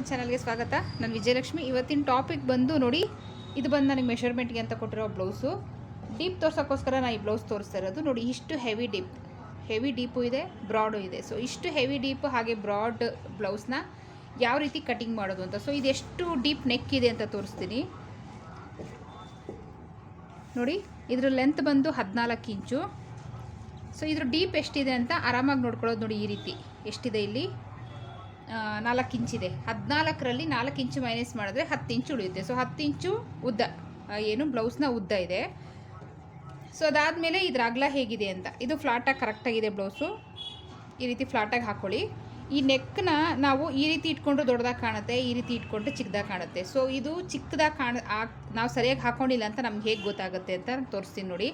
Fashion ಚಾನಲ್ಗೆ ಸ್ವಾಗತ. ನಾನು ವಿಜಯಲಕ್ಷ್ಮಿ. ಇವತ್ತಿನ ಟಾಪಿಕ್ ಬಂದು ನೋಡಿ, ಇದು ಬಂದು ನನಗೆ ಮೆಷರ್ಮೆಂಟ್ಗೆ ಅಂತ ಕೊಟ್ಟಿರೋ ಬ್ಲೌಸು ಡೀಪ್ ತೋರ್ಸೋಕ್ಕೋಸ್ಕರ ನಾನು ಈ ಬ್ಲೌಸ್ ತೋರಿಸ್ತಾ ಇರೋದು. ನೋಡಿ, ಇಷ್ಟು ಹೆವಿ ಡೀಪ್ ಹೆವಿ ಡೀಪು ಇದೆ ಬ್ರಾಡು ಇದೆ. ಸೊ ಇಷ್ಟು ಹೆವಿ ಡೀಪ್ ಹಾಗೆ ಬ್ರಾಡ್ ಬ್ಲೌಸ್ನ ಯಾವ ರೀತಿ ಕಟಿಂಗ್ ಮಾಡೋದು ಅಂತ. ಸೊ ಇದೆಷ್ಟು ಡೀಪ್ ನೆಕ್ ಇದೆ ಅಂತ ತೋರಿಸ್ತೀನಿ. ನೋಡಿ, ಇದ್ರ ಲೆಂತ್ ಬಂದು ಹದಿನಾಲ್ಕು ಇಂಚು. ಸೊ ಇದ್ರ ಡೀಪ್ ಎಷ್ಟಿದೆ ಅಂತ ಆರಾಮಾಗಿ ನೋಡ್ಕೊಳ್ಳೋದು ನೋಡಿ ಈ ರೀತಿ. ಎಷ್ಟಿದೆ ಇಲ್ಲಿ? ನಾಲ್ಕು ಇಂಚಿದೆ ಹದಿನಾಲ್ಕರಲ್ಲಿ ನಾಲ್ಕು ಇಂಚು ಮೈನಸ್ ಮಾಡಿದ್ರೆ ಹತ್ತು ಇಂಚು ಉಳಿಯುತ್ತೆ. ಸೊ ಹತ್ತು ಇಂಚು ಉದ್ದ ಏನು ಬ್ಲೌಸ್ನ ಉದ್ದ ಇದೆ. ಸೊ ಅದಾದಮೇಲೆ ಇದ್ರ ಅಗಲ ಹೇಗಿದೆ ಅಂತ. ಇದು ಫ್ಲಾಟಾಗಿ ಕರೆಕ್ಟಾಗಿದೆ ಬ್ಲೌಸು ಈ ರೀತಿ ಫ್ಲಾಟಾಗಿ ಹಾಕ್ಕೊಳ್ಳಿ ಈ ನೆಕ್ನ ನಾವು ಈ ರೀತಿ ಇಟ್ಕೊಂಡು ದೊಡ್ಡದಾಗಿ ಕಾಣುತ್ತೆ, ಈ ರೀತಿ ಇಟ್ಕೊಂಡ್ರೆ ಚಿಕ್ಕದಾಗಿ ಕಾಣುತ್ತೆ. ಸೊ ಇದು ಚಿಕ್ಕದಾಗಿ ಕಾಣ ನಾವು ಸರಿಯಾಗಿ ಹಾಕ್ಕೊಂಡಿಲ್ಲ ಅಂತ ನಮ್ಗೆ ಹೇಗೆ ಗೊತ್ತಾಗುತ್ತೆ ಅಂತ ತೋರಿಸ್ತೀನಿ ನೋಡಿ.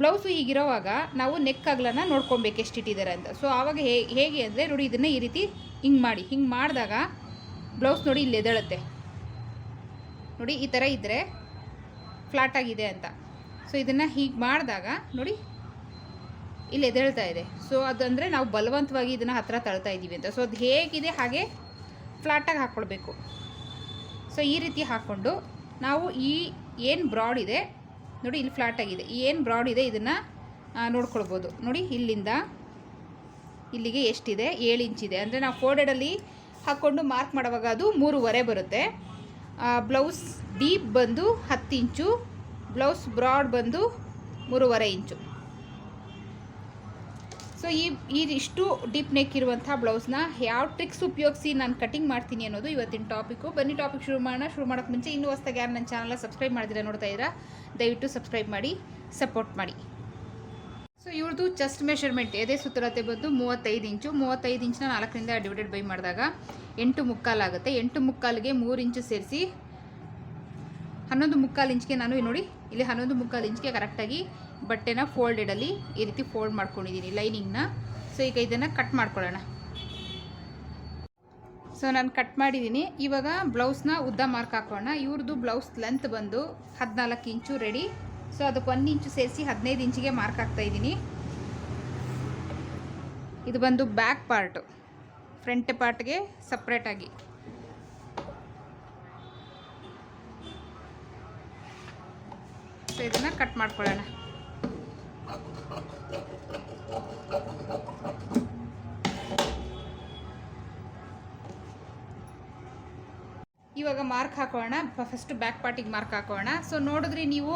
ಬ್ಲೌಸು ಹೀಗಿರೋವಾಗ ನಾವು ನೆಕ್ ಅಗಲನ ನೋಡ್ಕೊಬೇಕು ಎಷ್ಟು ಇಟ್ಟಿದ್ದಾರೆ ಅಂತ. ಸೊ ಆವಾಗ ಹೇಗೆ ಅಂದರೆ ನೋಡಿ, ಇದನ್ನು ಈ ರೀತಿ ಹಿಂಗೆ ಮಾಡಿ, ಹಿಂಗೆ ಮಾಡಿದಾಗ ಬ್ಲೌಸ್ ನೋಡಿ ಇಲ್ಲಿ ಎದ್ದೇಳುತ್ತೆ. ನೋಡಿ ಈ ಥರ ಇದ್ದರೆ ಫ್ಲಾಟಾಗಿದೆ ಅಂತ. ಸೊ ಇದನ್ನು ಹೀಗೆ ಮಾಡಿದಾಗ ನೋಡಿ ಇಲ್ಲಿ ಎದ್ದೇಳ್ತಾ ಇದೆ. ಸೊ ಅದಂದರೆ ನಾವು ಬಲವಂತವಾಗಿ ಇದನ್ನು ಹತ್ರ ತಳ್ತಾ ಇದ್ದೀವಿ ಅಂತ. ಸೊ ಅದು ಹೇಗಿದೆ ಹಾಗೆ ಫ್ಲಾಟಾಗಿ ಹಾಕ್ಕೊಳ್ಬೇಕು ಸೊ ಈ ರೀತಿ ಹಾಕ್ಕೊಂಡು ನಾವು ಈ ಏನು ಬ್ರಾಡ್ ಇದೆ, ನೋಡಿ ಇಲ್ಲಿ ಫ್ಲಾಟಾಗಿದೆ ಏನು ಬ್ರಾಡ್ ಇದೆ ಇದನ್ನು ನೋಡ್ಕೊಳ್ಬೋದು. ನೋಡಿ ಇಲ್ಲಿಂದ ಇಲ್ಲಿಗೆ ಎಷ್ಟಿದೆ? ಏಳು ಇಂಚಿದೆ. ಅಂದರೆ ನಾವು ಫೋರ್ಡೆಡಲ್ಲಿ ಹಾಕ್ಕೊಂಡು ಮಾರ್ಕ್ ಮಾಡುವಾಗ ಅದು ಮೂರುವರೆ ಬರುತ್ತೆ. ಬ್ಲೌಸ್ ಡೀಪ್ ಬಂದು ಹತ್ತು ಇಂಚು ಬ್ಲೌಸ್ ಬ್ರಾಡ್ ಬಂದು ಮೂರುವರೆ ಇಂಚು. ಸೊ ಈ ಈ ಇಷ್ಟು ಡೀಪ್ ನೆಕ್ ಇರುವಂಥ ಬ್ಲೌಸ್ನ ಯಾವ ಟ್ರಿಕ್ಸ್ ಉಪಯೋಗಿಸಿ ನಾನು ಕಟಿಂಗ್ ಮಾಡ್ತೀನಿ ಅನ್ನೋದು ಇವತ್ತಿನ ಟಾಪಿಕ್ಕು ಬನ್ನಿ ಟಾಪಿಕ್ ಶುರು ಮಾಡೋಣ. ಶುರು ಮಾಡೋಕ್ಕೆ ಮುಂಚೆ ಇನ್ನೂ ಹೊಸ್ದಾಗಿ ಯಾರು ನನ್ನ ಚಾನಲ್ನ ಸಬ್ಸ್ಕ್ರೈಬ್ ಮಾಡಿದ್ರೆ ನೋಡ್ತಾ ಇದ್ದೀರಾ, ದಯವಿಟ್ಟು ಸಬ್ಸ್ಕ್ರೈಬ್ ಮಾಡಿ ಸಪೋರ್ಟ್ ಮಾಡಿ. ಸೊ ಇವ್ರದ್ದು ಚೆಸ್ಟ್ ಮೆಷರ್ಮೆಂಟ್ ಎದೆ ಸುತ್ತಳತೆ ಬಂದು ಮೂವತ್ತೈದು ಇಂಚು. ಮೂವತ್ತೈದು ಇಂಚನ್ನ ನಾಲ್ಕರಿಂದ ಡಿವೈಡೆಡ್ ಬೈ ಮಾಡಿದಾಗ ಎಂಟು ಮುಕ್ಕಾಲಾಗುತ್ತೆ ಎಂಟು ಮುಕ್ಕಾಲಿಗೆ ಮೂರು ಇಂಚು ಸೇರಿಸಿ ಹನ್ನೊಂದು ಮುಕ್ಕಾಲು ಇಂಚ್ಗೆ ನಾನು ನೋಡಿ, ಇಲ್ಲಿ ಹನ್ನೊಂದು ಮುಕ್ಕಾಲು ಇಂಚ್ಗೆ ಕರೆಕ್ಟಾಗಿ ಬಟ್ಟೆನ ಫೋಲ್ಡೆಡಲ್ಲಿ ಈ ರೀತಿ ಫೋಲ್ಡ್ ಮಾಡ್ಕೊಂಡಿದ್ದೀನಿ ಲೈನಿಂಗ್ನ ಸೊ ಈಗ ಇದನ್ನು ಕಟ್ ಮಾಡ್ಕೊಳ್ಳೋಣ. ಸೊ ನಾನು ಕಟ್ ಮಾಡಿದ್ದೀನಿ ಇವಾಗ ಬ್ಲೌಸ್ನ ಉದ್ದ ಮಾರ್ಕ್ ಹಾಕೋಣ ಇವ್ರದ್ದು ಬ್ಲೌಸ್ ಲೆಂತ್ ಬಂದು ಹದಿನಾಲ್ಕು ಇಂಚು ರೆಡಿ ಸೊ ಅದಕ್ಕೆ ಒಂದು ಇಂಚು ಸೇರಿಸಿ ಹದಿನೈದು ಇಂಚಿಗೆ ಮಾರ್ಕ್ ಹಾಕ್ತಾ ಇದ್ದೀನಿ. ಇದು ಬಂದು ಬ್ಯಾಕ್ ಪಾರ್ಟು ಫ್ರಂಟ್ ಪಾರ್ಟ್ಗೆ ಸಪ್ರೇಟಾಗಿ ಸೊ ಇದನ್ನು ಕಟ್ ಮಾಡ್ಕೊಳ್ಳೋಣ. ಇವಾಗ ಮಾರ್ಕ್ ಹಾಕೋಣ. ಫಸ್ಟ್ ಬ್ಯಾಕ್ ಪಾರ್ಟಿಗೆ ಮಾರ್ಕ್ ಹಾಕೋಣ. ಸೊ ನೋಡಿದ್ರಿ ನೀವು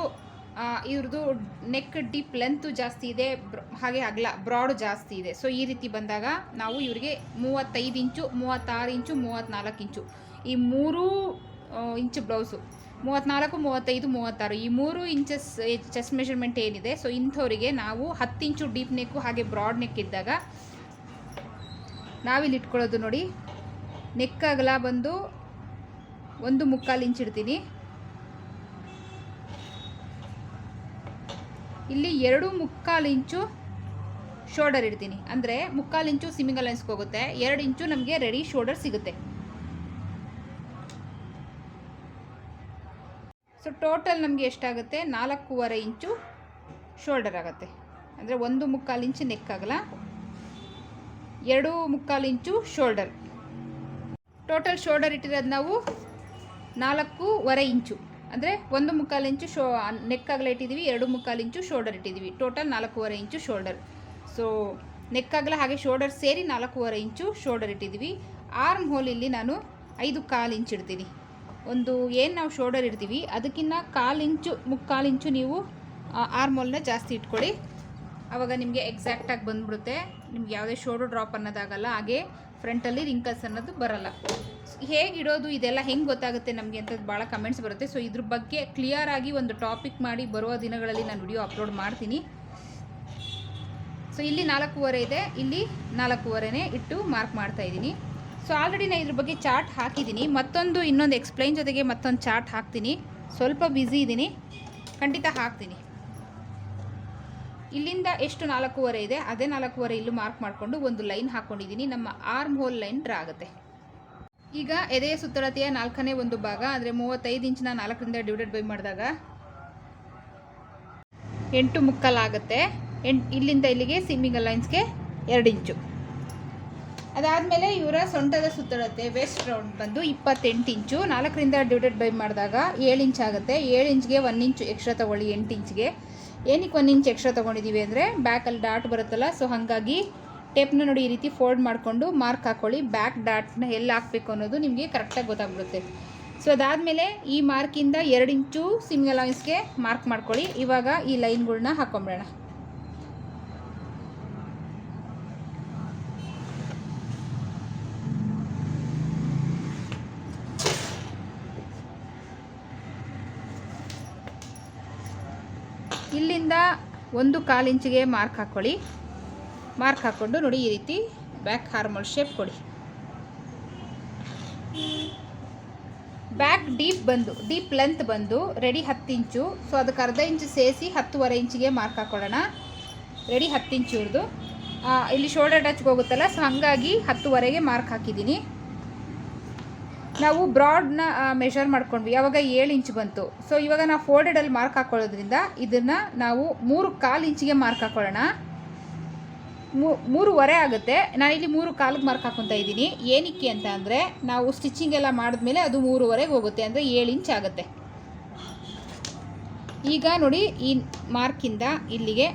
ಇವ್ರದ್ದು ನೆಕ್ ಡೀಪ್ ಲೆಂತು ಜಾಸ್ತಿ ಇದೆ ಹಾಗೆ ಅಗಲ ಬ್ರಾಡ್ ಜಾಸ್ತಿ ಇದೆ. ಸೊ ಈ ರೀತಿ ಬಂದಾಗ ನಾವು ಇವರಿಗೆ ಮೂವತ್ತೈದು ಇಂಚು, ಮೂವತ್ತಾರು ಇಂಚು ಮೂವತ್ತ್ನಾಲ್ಕು ಇಂಚು. ಈ ಮೂರು ಇಂಚು ಬ್ಲೌಸು ಮೂವತ್ತ್ನಾಲ್ಕು ಮೂವತ್ತೈದು, ಮೂವತ್ತಾರು. ಈ ಮೂರು ಇಂಚಸ್ ಚೆಸ್ಟ್ ಮೆಷರ್ಮೆಂಟ್ ಏನಿದೆ ಸೊ ಇಂಥವರಿಗೆ ನಾವು ಹತ್ತು ಇಂಚು ಡೀಪ್ ನೆಕ್ಕು ಹಾಗೆ ಬ್ರಾಡ್ ನೆಕ್ ಇದ್ದಾಗ ನಾವಿಲ್ಲಿ ಇಟ್ಕೊಳ್ಳೋದು ನೋಡಿ. ನೆಕ್ ಅಗಲ ಬಂದು ಒಂದು ಮುಕ್ಕಾಲು ಇಂಚ್ ಇಡ್ತೀನಿ. ಇಲ್ಲಿ ಎರಡು ಮುಕ್ಕಾಲು ಇಂಚು ಶೋಲ್ಡರ್ ಇಡ್ತೀನಿ. ಅಂದರೆ ಮುಕ್ಕಾಲು ಇಂಚು ಸಿಮಿಂಗ್ ಅಲೈನ್ಸ್ಗೆ ಹೋಗುತ್ತೆ. ಎರಡು ಇಂಚು ನಮಗೆ ರೆಡಿ ಶೋಲ್ಡರ್ ಸಿಗುತ್ತೆ. ಸೊ ಟೋಟಲ್ ನಮಗೆ ಎಷ್ಟಾಗುತ್ತೆ? ನಾಲ್ಕೂವರೆ ಇಂಚು ಶೋಲ್ಡರ್ ಆಗುತ್ತೆ. ಅಂದರೆ ಒಂದು ಮುಕ್ಕಾಲು ಇಂಚು ನೆಕ್ ಆಗಲ್ಲ. ಎರಡು ಮುಕ್ಕಾಲು ಇಂಚು ಶೋಲ್ಡರ್ ಟೋಟಲ್ ಶೋಲ್ಡರ್ ಇಟ್ಟಿರೋದು ನಾವು ನಾಲ್ಕೂವರೆ ಇಂಚು. ಅಂದರೆ ಒಂದು ಮುಕ್ಕಾಲು ಇಂಚು ಶೋ ನೆಕ್ ಅಗಲ ಇಟ್ಟಿದ್ದೀವಿ ಎರಡು ಮುಕ್ಕಾಲು ಇಂಚು ಶೋಲ್ಡರ್ ಇಟ್ಟಿದ್ದೀವಿ ಟೋಟಲ್ ನಾಲ್ಕೂವರೆ ಇಂಚು ಶೋಲ್ಡರ್ ಸೊ ನೆಕ್ ಅಗಲ ಹಾಗೆ ಶೋಲ್ಡರ್ ಸೇರಿ ನಾಲ್ಕೂವರೆ ಇಂಚು ಶೋಲ್ಡರ್ ಇಟ್ಟಿದ್ದೀವಿ ಆರ್ಮ್ ಹೋಲ್ ಇಲ್ಲಿ ನಾನು ಐದು ಕಾಲು ಇಂಚು ಇಡ್ತೀನಿ. ಒಂದು ಏನು ನಾವು ಶೋಲ್ಡರ್ ಇಡ್ತೀವಿ ಅದಕ್ಕಿಂತ ಕಾಲು ಇಂಚು, ಮುಕ್ಕಾಲು ಇಂಚು ನೀವು ಆರ್ಮ್ ಹೋಲ್ನ ಜಾಸ್ತಿ ಇಟ್ಕೊಳ್ಳಿ. ಆವಾಗ ನಿಮಗೆ ಎಕ್ಸಾಕ್ಟಾಗಿ ಬಂದ್ಬಿಡುತ್ತೆ. ನಿಮ್ಗೆ ಯಾವುದೇ ಶೋಲ್ಡರ್ ಡ್ರಾಪ್ ಅನ್ನೋದಾಗಲ್ಲ, ಹಾಗೆ ಫ್ರಂಟಲ್ಲಿ ರಿಂಕಲ್ಸ್ ಅನ್ನೋದು ಬರಲ್ಲ. ಹೇಗೆ ಇಡೋದು ಇದೆಲ್ಲ ಹೆಂಗೆ ಗೊತ್ತಾಗುತ್ತೆ ನಮಗೆ ಅಂತ ಭಾಳ ಕಮೆಂಟ್ಸ್ ಬರುತ್ತೆ. ಸೊ ಇದ್ರ ಬಗ್ಗೆ ಕ್ಲಿಯರ್ ಆಗಿ ಒಂದು ಟಾಪಿಕ್ ಮಾಡಿ ಬರುವ ದಿನಗಳಲ್ಲಿ ನಾನು ವಿಡಿಯೋ ಅಪ್ಲೋಡ್ ಮಾಡ್ತೀನಿ. ಸೊ ಇಲ್ಲಿ ನಾಲ್ಕೂವರೆ ಇದೆ. ಇಲ್ಲಿ ನಾಲ್ಕೂವರೆನೇ ಇಟ್ಟು ಮಾರ್ಕ್ ಮಾಡ್ತಾ ಇದ್ದೀನಿ. ಸೊ ಆಲ್ರೆಡಿ ನಾನು ಇದ್ರ ಬಗ್ಗೆ ಚಾರ್ಟ್ ಹಾಕಿದ್ದೀನಿ. ಮತ್ತೊಂದು ಇನ್ನೊಂದು ಎಕ್ಸ್ಪ್ಲೈನ್ ಜೊತೆಗೆ ಮತ್ತೊಂದು ಚಾರ್ಟ್ ಹಾಕ್ತೀನಿ. ಸ್ವಲ್ಪ ಬ್ಯುಸಿ ಇದ್ದೀನಿ. ಖಂಡಿತ ಹಾಕ್ತೀನಿ. ಇಲ್ಲಿಂದ ಎಷ್ಟು ನಾಲ್ಕೂವರೆ ಇದೆ, ಅದೇ ನಾಲ್ಕೂವರೆ ಇಲ್ಲೂ ಮಾರ್ಕ್ ಮಾಡಿಕೊಂಡು ಒಂದು ಲೈನ್ ಹಾಕ್ಕೊಂಡಿದ್ದೀನಿ ನಮ್ಮ ಆರ್ಮ್ ಹೋಲ್ ಲೈನ್ ಡ್ರಾ ಆಗುತ್ತೆ ಈಗ ಎದೆಯ ಸುತ್ತಳತೆಯ ನಾಲ್ಕನೇ ಒಂದು ಭಾಗ, ಅಂದರೆ ಮೂವತ್ತೈದು ಇಂಚಿನ ನಾಲ್ಕರಿಂದ ಡಿವೈಡೆಡ್ ಬೈ ಮಾಡಿದಾಗ ಎಂಟು ಮುಕ್ಕಲಾಗುತ್ತೆ ಎಂಟು, ಇಲ್ಲಿಂದ ಇಲ್ಲಿಗೆ ಸಿಮ್ಮಿಂಗ್ ಅಲೈನ್ಸ್ಗೆ ಎರಡು ಇಂಚು. ಅದಾದಮೇಲೆ ಇವರ ಸೊಂಟದ ಸುತ್ತಳತೆ ವೆಸ್ಟ್ ರೌಂಡ್ ಬಂದು ಇಪ್ಪತ್ತೆಂಟು ಇಂಚು. ನಾಲ್ಕರಿಂದ ಡಿವೈಡೆಡ್ ಬೈ ಮಾಡಿದಾಗ ಏಳು ಇಂಚ್ ಆಗುತ್ತೆ. ಏಳು ಇಂಚ್ಗೆ ಒನ್ ಇಂಚು ಎಕ್ಸ್ಟ್ರಾ ತೊಗೊಳ್ಳಿ ಎಂಟು ಇಂಚ್ಗೆ. ಏನಕ್ಕೆ ಒನ್ ಇಂಚ್ ಎಕ್ಸ್ಟ್ರಾ ತೊಗೊಂಡಿದ್ದೀವಿ ಅಂದರೆ ಬ್ಯಾಕಲ್ಲಿ ಡಾಟ್ ಬರುತ್ತಲ್ಲ ಸೊ ಹಾಗಾಗಿ ಟೇಪ್ನ ನೋಡಿ ಈ ರೀತಿ ಫೋಲ್ಡ್ ಮಾಡಿಕೊಂಡು ಮಾರ್ಕ್ ಹಾಕ್ಕೊಳ್ಳಿ ಬ್ಯಾಕ್ ಡಾಟ್ನ ಎಲ್ಲಿ ಹಾಕಬೇಕು ಅನ್ನೋದು ನಿಮಗೆ ಕರೆಕ್ಟಾಗಿ ಗೊತ್ತಾಗ್ಬಿಡುತ್ತೆ. ಸೊ ಅದಾದಮೇಲೆ ಈ ಮಾರ್ಕಿಂದ ಎರಡು ಇಂಚು ಸಿಮ್ಗಲ್ ಲೈನ್ಸ್ಗೆ ಮಾರ್ಕ್ ಮಾಡ್ಕೊಳ್ಳಿ. ಇವಾಗ ಈ ಲೈನ್ಗಳನ್ನ ಹಾಕೊಂಬಿಡೋಣ. ಇಲ್ಲಿಂದ ಒಂದು ಕಾಲು ಇಂಚಿಗೆ ಮಾರ್ಕ್ ಹಾಕ್ಕೊಳ್ಳಿ ಮಾರ್ಕ್ ಹಾಕ್ಕೊಂಡು ನೋಡಿ ಈ ರೀತಿ ಬ್ಯಾಕ್ ಹಾರ್ಮೋಲ್ ಶೇಪ್ ಕೊಡಿ. ಬ್ಯಾಕ್ ಡೀಪ್ ಬಂದು ಡೀಪ್ ಲೆಂತ್ ಬಂದು ರೆಡಿ ಹತ್ತು ಇಂಚು. ಸೊ ಅದಕ್ಕೆ ಅರ್ಧ ಇಂಚು ಸೇರಿಸಿ ಹತ್ತುವರೆ ಇಂಚಿಗೆ ಮಾರ್ಕ್ ಹಾಕ್ಕೊಳ್ಳೋಣ ರೆಡಿ ಹತ್ತು ಇಂಚು ಇವ್ರದ್ದು ಇಲ್ಲಿ ಶೋಲ್ಡರ್ ಟಚ್ಗೆ ಹೋಗುತ್ತಲ್ಲ ಸೊ ಹಾಗಾಗಿ ಹತ್ತುವರೆಗೆ ಮಾರ್ಕ್ ಹಾಕಿದ್ದೀನಿ. ನಾವು ಬ್ರಾಡ್ನ ಮೆಷರ್ ಮಾಡ್ಕೊಂಡ್ವಿ. ಯಾವಾಗ ಏಳು ಇಂಚ್ ಬಂತು. ಸೊ ಇವಾಗ ನಾವು ಫೋಲ್ಡೆಡಲ್ಲಿ ಮಾರ್ಕ್ ಹಾಕ್ಕೊಳ್ಳೋದ್ರಿಂದ ಇದನ್ನು ನಾವು ಮೂರು ಕಾಲು ಇಂಚಿಗೆ ಮಾರ್ಕ್ ಹಾಕ್ಕೊಳ್ಳೋಣ ಮೂ- ಮೂರುವರೆ ಆಗುತ್ತೆ. ನಾನಿಲ್ಲಿ ಮೂರು ಕಾಲಿಗೆ ಮಾರ್ಕ್ ಹಾಕೊತಾ ಇದ್ದೀನಿ. ಏನಕ್ಕೆ ಅಂತ ಅಂದರೆ, ನಾವು ಸ್ಟಿಚಿಂಗ್ ಎಲ್ಲ ಮಾಡಿದ್ಮೇಲೆ ಅದು ಮೂರುವರೆಗೆ ಹೋಗುತ್ತೆ. ಅಂದರೆ ಏಳು ಇಂಚ್ ಆಗುತ್ತೆ. ಈಗ ನೋಡಿ, ಈ ಮಾರ್ಕಿಂದ ಇಲ್ಲಿಗೆ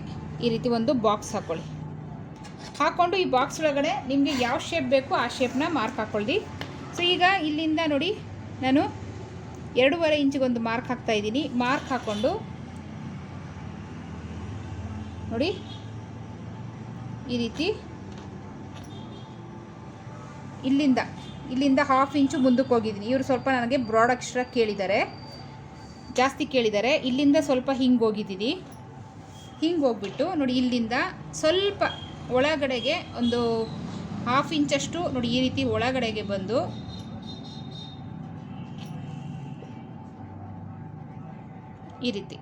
ಈ ರೀತಿ ಒಂದು ಬಾಕ್ಸ್ ಹಾಕ್ಕೊಳ್ಳಿ ಹಾಕ್ಕೊಂಡು ಈ ಬಾಕ್ಸ್ ಒಳಗಡೆ ನಿಮಗೆ ಯಾವ ಶೇಪ್ ಬೇಕು ಆ ಶೇಪ್ನ ಮಾರ್ಕ್ ಹಾಕ್ಕೊಳ್ಳಿ ಸೊ ಈಗ ಇಲ್ಲಿಂದ ನೋಡಿ, ನಾನು ಎರಡೂವರೆ ಇಂಚಿಗೊಂದು ಮಾರ್ಕ್ ಹಾಕ್ತಾ ಇದ್ದೀನಿ. ಮಾರ್ಕ್ ಹಾಕ್ಕೊಂಡು ನೋಡಿ ಈ ರೀತಿ ಇಲ್ಲಿಂದ ಇಲ್ಲಿಂದ ಹಾಫ್ ಇಂಚು ಮುಂದಕ್ಕೆ ಹೋಗಿದ್ದೀನಿ. ಇವರು ಸ್ವಲ್ಪ ನನಗೆ ಬ್ರಾಡ್ ಎಕ್ಸ್ಟ್ರಾ ಕೇಳಿದ್ದಾರೆ. ಜಾಸ್ತಿ ಕೇಳಿದ್ದಾರೆ. ಇಲ್ಲಿಂದ ಸ್ವಲ್ಪ ಹಿಂಗೆ ಹೋಗಿದ್ದೀನಿ. ಹಿಂಗೆ ಹೋಗ್ಬಿಟ್ಟು ನೋಡಿ, ಇಲ್ಲಿಂದ ಸ್ವಲ್ಪ ಒಳಗಡೆಗೆ ಒಂದು ಹಾಫ್ ಇಂಚಷ್ಟು ನೋಡಿ, ಈ ರೀತಿ ಒಳಗಡೆಗೆ ಬಂದು ಈ ರೀತಿ.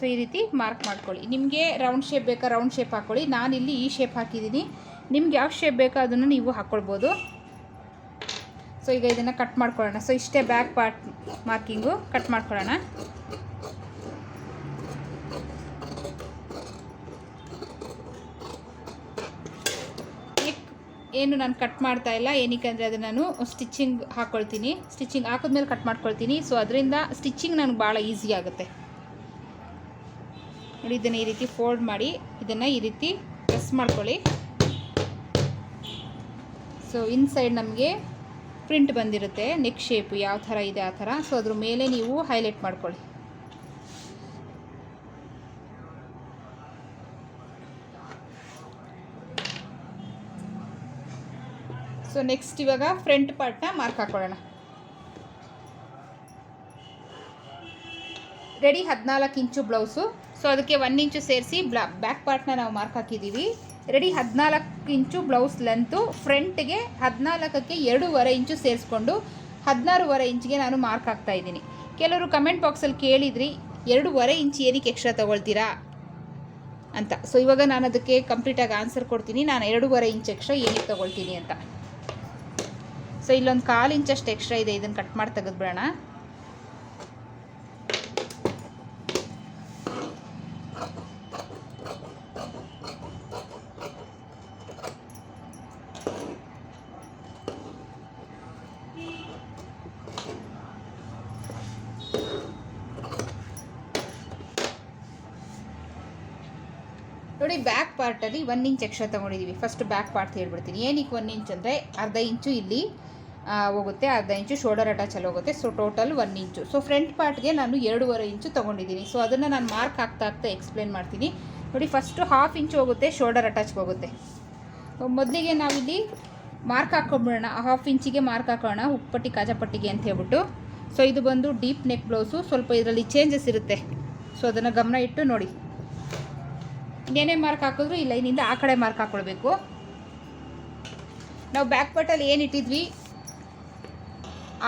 ಸೊ ಈ ರೀತಿ ಮಾರ್ಕ್ ಮಾಡ್ಕೊಳ್ಳಿ. ನಿಮಗೆ ರೌಂಡ್ ಶೇಪ್ ಬೇಕಾ ರೌಂಡ್ ಶೇಪ್ ಹಾಕ್ಕೊಳ್ಳಿ ಇಲ್ಲಿ ಈ ಶೇಪ್ ಹಾಕಿದ್ದೀನಿ ನಿಮ್ಗೆ ಯಾವ ಶೇಪ್ ಬೇಕೋ ಅದನ್ನು ನೀವು ಹಾಕ್ಕೊಳ್ಬೋದು ಸೊ ಈಗ ಇದನ್ನು ಕಟ್ ಮಾಡ್ಕೊಳ್ಳೋಣ. ಸೊ ಇಷ್ಟೇ ಬ್ಯಾಕ್ ಪಾರ್ಟ್ ಮಾರ್ಕಿಂಗು ಕಟ್ ಮಾಡ್ಕೊಳ್ಳೋಣ. ಏನು ನಾನು ಕಟ್ ಮಾಡ್ತಾ ಇಲ್ಲ. ಏನಕ್ಕೆ ಅಂದರೆ ಅದು ನಾನು ಸ್ಟಿಚಿಂಗ್ ಹಾಕ್ಕೊಳ್ತೀನಿ ಸ್ಟಿಚಿಂಗ್ ಹಾಕಿದ್ಮೇಲೆ ಕಟ್ ಮಾಡ್ಕೊಳ್ತೀನಿ. ಸೊ ಅದರಿಂದ ಸ್ಟಿಚಿಂಗ್ ನನಗೆ ಭಾಳ ಈಸಿ ಆಗುತ್ತೆ. ನೋಡಿ ಇದನ್ನು ಈ ರೀತಿ ಫೋಲ್ಡ್ ಮಾಡಿ ಇದನ್ನು ಈ ರೀತಿ ಪ್ರೆಸ್ ಮಾಡ್ಕೊಳ್ಳಿ. ಸೊ ಇನ್ಸೈಡ್ ನಮಗೆ ಪ್ರಿಂಟ್ ಬಂದಿರುತ್ತೆ ನೆಕ್ ಶೇಪ್ ಯಾವ ಥರ ಇದೆ ಆ ಥರ ಸೊ ಅದ್ರ ಮೇಲೆ ನೀವು ಹೈಲೈಟ್ ಮಾಡ್ಕೊಳ್ಳಿ. ಸೊ ನೆಕ್ಸ್ಟ್ ಇವಾಗ ಫ್ರಂಟ್ ಪಾರ್ಟ್ನ ಮಾರ್ಕ್ ಹಾಕೊಳ್ಳೋಣ. ರೆಡಿ ಹದಿನಾಲ್ಕು ಇಂಚು ಬ್ಲೌಸು ಸೊ ಅದಕ್ಕೆ ಒನ್ ಇಂಚು ಸೇರಿಸಿ ಬ್ಲಾ ಬ್ಯಾಕ್ ಪಾರ್ಟ್ನ ನಾವು ಮಾರ್ಕ್ ಹಾಕಿದ್ದೀವಿ ರೆಡಿ ಹದಿನಾಲ್ಕು ಇಂಚು ಬ್ಲೌಸ್ ಲೆಂತು ಫ್ರಂಟ್ಗೆ ಹದಿನಾಲ್ಕಕ್ಕೆ ಎರಡೂವರೆ ಇಂಚು ಸೇರಿಸ್ಕೊಂಡು ಹದಿನಾರೂವರೆ ಇಂಚಿಗೆ ನಾನು ಮಾರ್ಕ್ ಹಾಕ್ತಾ ಇದ್ದೀನಿ. ಕೆಲವರು ಕಮೆಂಟ್ ಬಾಕ್ಸಲ್ಲಿ ಕೇಳಿದ್ರಿ, ಎರಡೂವರೆ ಇಂಚ್ ಏನಕ್ಕೆ ಎಕ್ಸ್ಟ್ರಾ ತೊಗೊಳ್ತೀರಾ? ಅಂತ. ಸೊ ಇವಾಗ ನಾನು ಅದಕ್ಕೆ ಕಂಪ್ಲೀಟಾಗಿ ಆನ್ಸರ್ ಕೊಡ್ತೀನಿ. ನಾನು ಎರಡೂವರೆ ಇಂಚ್ ಎಕ್ಸ್ಟ್ರಾ ಏನಕ್ಕೆ ತೊಗೊಳ್ತೀನಿ ಅಂತ. ಸೊ ಇಲ್ಲೊಂದು ಕಾಲು ಇಂಚಷ್ಟು ಎಕ್ಸ್ಟ್ರಾ ಇದೆ. ಇದನ್ನು ಕಟ್ ಮಾಡಿ ತೆಗೆದ್ಬಿಡೋಣ. ನೋಡಿ ಬ್ಯಾಕ್ ಪಾರ್ಟಲ್ಲಿ ಒನ್ ಇಂಚ್ ಎಕ್ಸ್ಟ್ರಾ ತೊಗೊಂಡಿದ್ದೀವಿ ಫಸ್ಟ್ ಬ್ಯಾಕ್ ಪಾರ್ಟ್ ಹೇಳ್ಬಿಡ್ತೀನಿ. ಏನಕ್ಕೆ ಒನ್ ಇಂಚ್ ಅಂದರೆ ಅರ್ಧ ಇಂಚು ಇಲ್ಲಿ ಹೋಗುತ್ತೆ. ಅರ್ಧ ಇಂಚು ಶೋಲ್ಡರ್ ಅಟ್ಯಾಚಲ್ಲಿ ಹೋಗುತ್ತೆ. ಸೊ ಟೋಟಲ್ ಒನ್ ಇಂಚು ಸೊ ಫ್ರಂಟ್ ಪಾರ್ಟ್ಗೆ ನಾನು ಎರಡೂವರೆ ಇಂಚು ತೊಗೊಂಡಿದ್ದೀನಿ. ಸೊ ಅದನ್ನು ನಾನು ಮಾರ್ಕ್ ಹಾಕ್ತಾ ಆಗ್ತಾ ಎಕ್ಸ್ಪ್ಲೇನ್ ಮಾಡ್ತೀನಿ. ನೋಡಿ ಫಸ್ಟು ಹಾಫ್ ಇಂಚು ಹೋಗುತ್ತೆ ಶೋಲ್ಡರ್ ಅಟ್ಯಾಚ್ಗೆ ಹೋಗುತ್ತೆ. ಮೊದಲಿಗೆ ನಾವಿಲ್ಲಿ ಮಾರ್ಕ್ ಹಾಕ್ಕೊಂಬಿಡೋಣ ಹಾಫ್ ಇಂಚಿಗೆ ಮಾರ್ಕ್ ಹಾಕೋಣ, ಉಪ್ಪಟ್ಟಿ, ಕಾಜಾಪಟ್ಟಿಗೆ ಅಂತ ಹೇಳ್ಬಿಟ್ಟು. ಸೊ ಇದು ಬಂದು ಡೀಪ್ ನೆಕ್ ಬ್ಲೌಸು ಸ್ವಲ್ಪ ಇದರಲ್ಲಿ ಚೇಂಜಸ್ ಇರುತ್ತೆ. ಸೊ ಅದನ್ನು ಗಮನ ಇಟ್ಟು ನೋಡಿ. ಇನ್ನೇನೇ ಮಾರ್ಕ್ ಹಾಕಿದ್ರು ಈ ಲೈನಿಂದ ಆ ಕಡೆ ಮಾರ್ಕ್ ಹಾಕ್ಕೊಳ್ಬೇಕು ನಾವು ಬ್ಯಾಕ್ ಪಾರ್ಟಲ್ಲಿ ಏನು ಇಟ್ಟಿದ್ವಿ?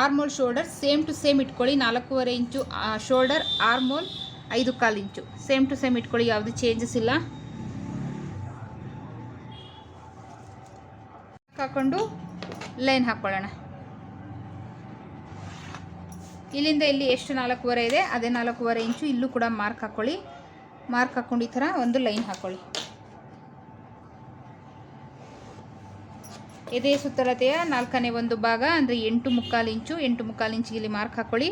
Armhole shoulder same to same ಇಟ್ಕೊಳ್ಳಿ. ನಾಲ್ಕೂವರೆ ಇಂಚು ಶೋಲ್ಡರ್ ಆರ್ಮೋಲ್ ಐದು ಕಾಲು ಇಂಚು. ಸೇಮ್ ಟು ಸೇಮ್ ಇಟ್ಕೊಳ್ಳಿ, ಯಾವುದು ಚೇಂಜಸ್ ಇಲ್ಲ. ಹಾಕೊಂಡು ಲೈನ್ ಹಾಕ್ಕೊಳ್ಳೋಣ ಇಲ್ಲಿಂದ ಇಲ್ಲಿ ಎಷ್ಟು ನಾಲ್ಕೂವರೆ ಇದೆ, ಅದೇ ನಾಲ್ಕೂವರೆ ಇಂಚು, ಇಲ್ಲೂ ಕೂಡ ಮಾರ್ಕ್ ಹಾಕ್ಕೊಳ್ಳಿ ಮಾರ್ಕ್ ಹಾಕ್ಕೊಂಡು ಈ ಥರ ಒಂದು ಲೈನ್ ಹಾಕ್ಕೊಳ್ಳಿ ಎದೆ ಸುತ್ತಳತೆಯ ನಾಲ್ಕನೇ ಒಂದು ಭಾಗ, ಅಂದರೆ ಎಂಟು ಮುಕ್ಕಾಲು ಇಂಚು, ಎಂಟು ಮುಕ್ಕಾಲು ಇಂಚಿಗೆ ಇಲ್ಲಿ ಮಾರ್ಕ್ ಹಾಕ್ಕೊಳ್ಳಿ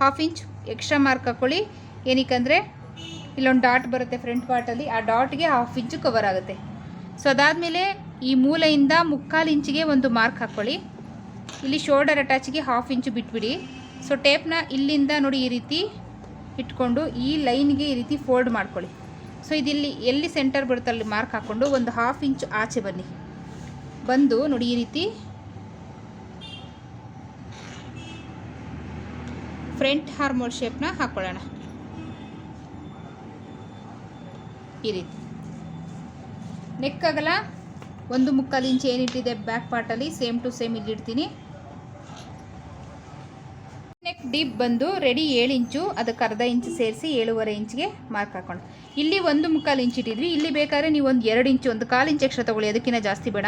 ಹಾಫ್ ಇಂಚ್ ಎಕ್ಸ್ಟ್ರಾ ಮಾರ್ಕ್ ಹಾಕ್ಕೊಳ್ಳಿ ಏನಕ್ಕಂದರೆ ಇಲ್ಲೊಂದು ಡಾಟ್ ಬರುತ್ತೆ ಫ್ರಂಟ್ ಪಾರ್ಟಲ್ಲಿ ಆ ಡಾಟ್ಗೆ ಹಾಫ್ ಇಂಚು ಕವರ್ ಆಗುತ್ತೆ. ಸೊ ಅದಾದಮೇಲೆ ಈ ಮೂಲೆಯಿಂದ ಮುಕ್ಕಾಲು ಇಂಚಿಗೆ ಒಂದು ಮಾರ್ಕ್ ಹಾಕ್ಕೊಳ್ಳಿ ಇಲ್ಲಿ ಶೋಲ್ಡರ್ ಅಟ್ಯಾಚ್ಗೆ ಹಾಫ್ ಇಂಚು ಬಿಟ್ಬಿಡಿ. ಸೊ ಟೇಪ್ನ ಇಲ್ಲಿಂದ ನೋಡಿ ಈ ರೀತಿ ಇಟ್ಕೊಂಡು ಈ ಲೈನ್ಗೆ ಈ ರೀತಿ ಫೋಲ್ಡ್ ಮಾಡ್ಕೊಳ್ಳಿ. ಸೊ ಇದಿಲ್ಲಿ ಎಲ್ಲಿ ಸೆಂಟರ್ ಬರುತ್ತೆ ಅಲ್ಲಿ ಮಾರ್ಕ್ ಹಾಕ್ಕೊಂಡು ಒಂದು ಹಾಫ್ ಇಂಚ್ ಆಚೆ ಬನ್ನಿ. ಬಂದು ನೋಡಿ ಈ ರೀತಿ ಫ್ರಂಟ್ ಹಾರ್ಮೋಲ್ ಶೇಪ್ನ ಹಾಕ್ಕೊಳ್ಳೋಣ ಈ ರೀತಿ. ನೆಕ್ ಆಗಲ್ಲ ಒಂದು ಮುಕ್ಕಾಲು ಇಂಚ್ ಏನಿಟ್ಟಿದೆ ಬ್ಯಾಕ್ ಪಾರ್ಟಲ್ಲಿ ಸೇಮ್ ಟು ಸೇಮ್ ಇಲ್ಲಿ ಇಡ್ತೀನಿ. ನೆಕ್ ಡೀಪ್ ಬಂದು ರೆಡಿ ಏಳು ಇಂಚು, ಅದಕ್ಕೆ ಅರ್ಧ ಇಂಚು ಸೇರಿಸಿ ಏಳುವರೆ ಇಂಚಿಗೆ ಮಾರ್ಕ್ ಹಾಕೊಂಡು ಇಲ್ಲಿ ಒಂದು ಮುಕ್ಕಾಲು ಇಂಚು ಇಟ್ಟಿದ್ವಿ. ಇಲ್ಲಿ ಬೇಕಾದ್ರೆ ನೀವು ಒಂದು ಎರಡು ಇಂಚು, ಒಂದು ಕಾಲು ಇಂಚು ಎಕ್ಸ್ಟ್ರಾ ತೊಗೊಳ್ಳಿ. ಅದಕ್ಕಿಂತ ಜಾಸ್ತಿ ಬೇಡ.